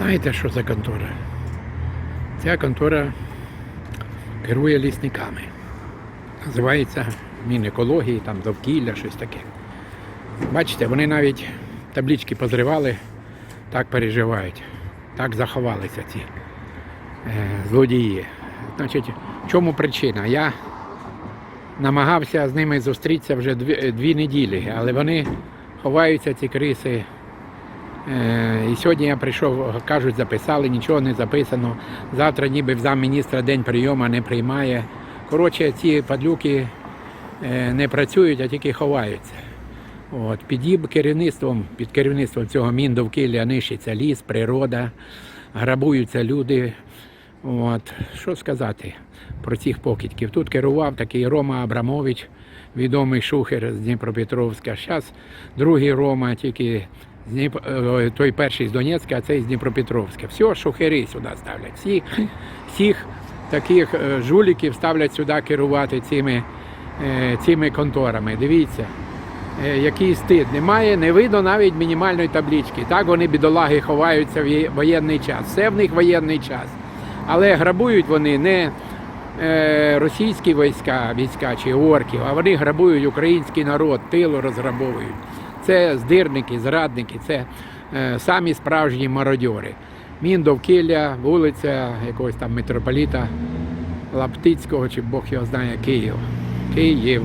Знаєте, що за контора? Ця контора керує лісниками. Називається Мінекології, там довкілля, щось таке. Бачите, вони навіть таблички позривали, так переживають, так заховалися ці е, злодії. Значить, в чому причина? Я намагався з ними зустрітися вже дві, дві неділі, але вони ховаються, ці криси. Е, І сьогодні я прийшов, кажуть, записали, нічого не записано. Завтра ніби в замміністра день прийому не приймає. Коротше, ці падлюки е, не працюють, а тільки ховаються. От, під керівництвом, під керівництвом цього міндовкілля нищиться ліс, природа, грабуються люди. От, що сказати про цих покидьків? Тут керував такий Рома Абрамович, відомий шухер з Дніпропетровська. Зараз другий Рома, тільки той перший з Донецька, а цей з Дніпропетровська. Все, шухери сюди ставлять. Всі, всіх таких е, жуліків ставлять сюди керувати цими, е, цими конторами. Дивіться. Е, який стид. Немає, не видно навіть мінімальної таблички. Так вони бідолаги ховаються в воєнний час. Все в них воєнний час. Але грабують вони не е, російські війська, війська чи орків, а вони грабують український народ, тилу розграбовують. Це здирники, зрадники, це е, самі справжні мародьори. Мін довкілля, вулиця якогось там митрополіта Лаптицького, чи Бог його знає, Київ. Київ.